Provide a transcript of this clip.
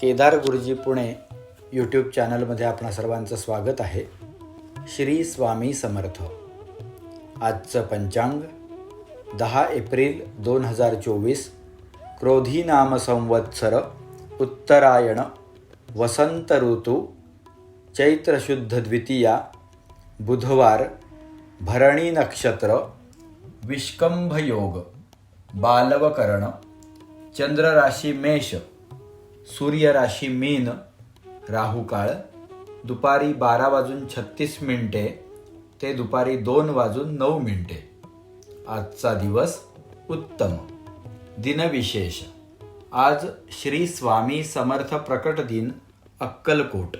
केदार गुरुजी पुणे यूट्यूब चॅनलमध्ये आपणा सर्वांचं स्वागत आहे. श्री स्वामी समर्थ. आजचं पंचांग दहा एप्रिल दोन हजार चोवीस क्रोधी नाम संवत्सर उत्तरायण वसंत ऋतू चैत्रशुद्ध द्वितीया बुधवार भरणी नक्षत्र विष्कंभयोग बालवकरण चंद्रराशी मेष सूर्य राशी मीन राहू काळ. दुपारी बारा वाजून छत्तीस मिनिटे ते दुपारी दोन वाजून नऊ मिनिटे. आजचा दिवस उत्तम. दिनविशेष. आज श्री स्वामी समर्थ प्रकट दिन अक्कलकोट.